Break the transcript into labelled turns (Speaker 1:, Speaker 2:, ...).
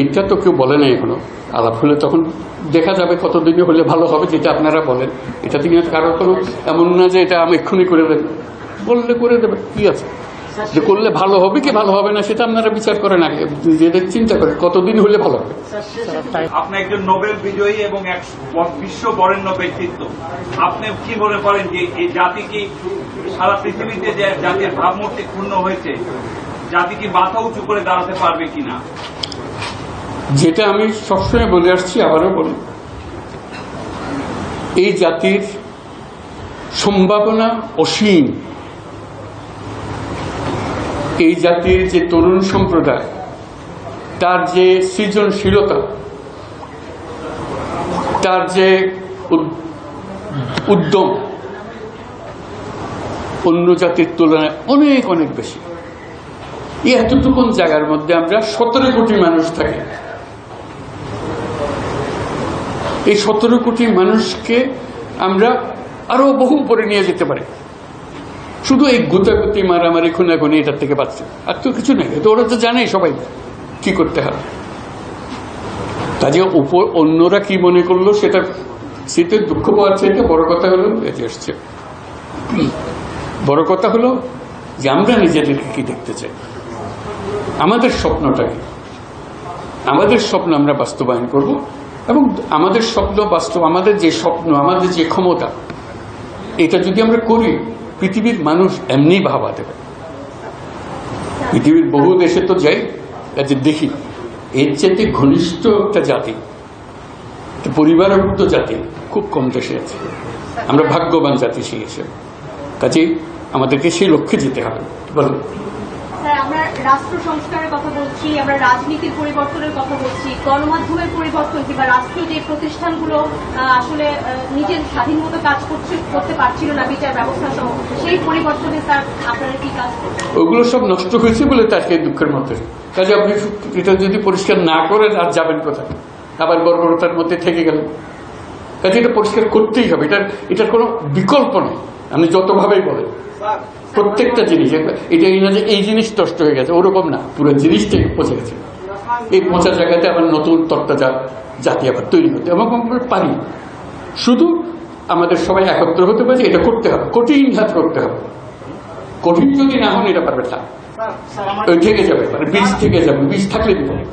Speaker 1: এইটা তো কেউ বলে নাই এখনও। আলাপ হলে তখন দেখা যাবে কতদিনে হলে ভালো হবে, যেটা আপনারা বলেন। এটা থেকে কারও কোনো এমন না যে এটা আমি এক্ষুনি করে দেবেন বললে করে দেবে, কি আছে? যে করলে ভালো হবে কি ভালো হবে না সেটা আপনারা বিচার করেন আগে। নিজেদের চিন্তা করেন কতদিন হলে ভালো হবে?
Speaker 2: আপনি একজন নোবেল বিজয়ী এবং এক বিশ্ব বরেণ্য ব্যক্তিত্ব। আপনি কি মনে করেন যে এই জাতি কি সারা পৃথিবীতে যে জাতির ভাবমূর্তি ক্ষুণ্ণ হয়েছে জাতি কি মাথা উঁচু করে দাঁড়াতে পারবে কিনা?
Speaker 1: যেটা আমি সবসময় বলে আসছি আবারও বলি এই জাতির সম্ভাবনা অসীম। এই জাতির যে তরুণ সম্প্রদায়, তার যে সৃজনশীলতা, তার যে উদ- উদ্যম, অন্য জাতির তুলনায় অনেক অনেক বেশি। এই এতটুকুন জায়গার মধ্যে আমরা সতেরো কোটি মানুষ থাকি। এই সতেরো কোটি মানুষকে আমরা আরও বহু উপরে নিয়ে যেতে পারি। শুধু এই গুতাগুতি, মারামারি, খুনাখুনি এটার থেকে বাঁচছে। আর তো কিছু নেই। তো ওরা তো জানেই সবাই কি করতে হবে কাজে উপর অন্যরা কি মনে করল সেটা সেটা দুঃখ পাওয়ার চাইতে বড় কথা হলো এতে এসছে বড় কথা হলো যে আমরা নিজেদেরকে কি দেখতে চাই? আমাদের স্বপ্নটা কি? আমাদের স্বপ্ন আমরা বাস্তবায়ন করব এবং আমাদের স্বপ্ন বাস্তব, আমাদের যে স্বপ্ন, আমাদের যে ক্ষমতা, এটা যদি আমরা করি পৃথিবীর মানুষ এমনি ভাবা দেবে পৃথিবীর বহু দেশে তো যাই কাজে দেখি, এর চাইতে ঘনিষ্ঠ একটা জাতি পরিবারভুক্ত জাতি খুব কম দেশে আছে। আমরা ভাগ্যবান জাতি সেই হিসেবে। কাজেই আমাদেরকে সেই লক্ষ্যে যেতে হবে। বলুন।
Speaker 3: রাষ্ট্র সংস্কারের কথা বলছি, আমরা রাজনীতির পরিবর্তনের কথা বলছি, গণমাধ্যমের পরিবর্তন কিংবা রাষ্ট্রীয় যে প্রতিষ্ঠানগুলো আসলে নিজের স্বাধীন মতো কাজ করছে, করতে পারছিল না বিচার ব্যবস্থা সহ, সেই পরিবর্তনে স্যার আপনারা কি কাজ
Speaker 1: ওগুলো সব নষ্ট হয়েছে বলে তাকে দুঃখের মধ্যে। কাজে আপনি এটা যদি পরিষ্কার না করেন, আর যাবেন কোথায়? আবার বর্বরতার মধ্যে থেকে গেলেন। কাজে এটা পরিষ্কার করতেই হবে। এটার এটার কোনো বিকল্প নেই। আপনি যতভাবেই বলেন, প্রত্যেকটা জিনিস এটা এই না যে এই জিনিস নষ্ট হয়ে গেছে, ওরকম না। পুরো জিনিসটাই পচে গেছে। এই পচা জায়গাতে আবার নতুন তত্ত্বা জাতি আবার তৈরি হতে এবং পারি। শুধু আমাদের সবাই একত্র হতে পারে এটা করতে হবে। কঠিন হাত করতে হবে। কঠিন যদি না হন, এটা পারবে না। থেকে যাবে মানে বীজ থেকে যাবে, বীজ থাকলে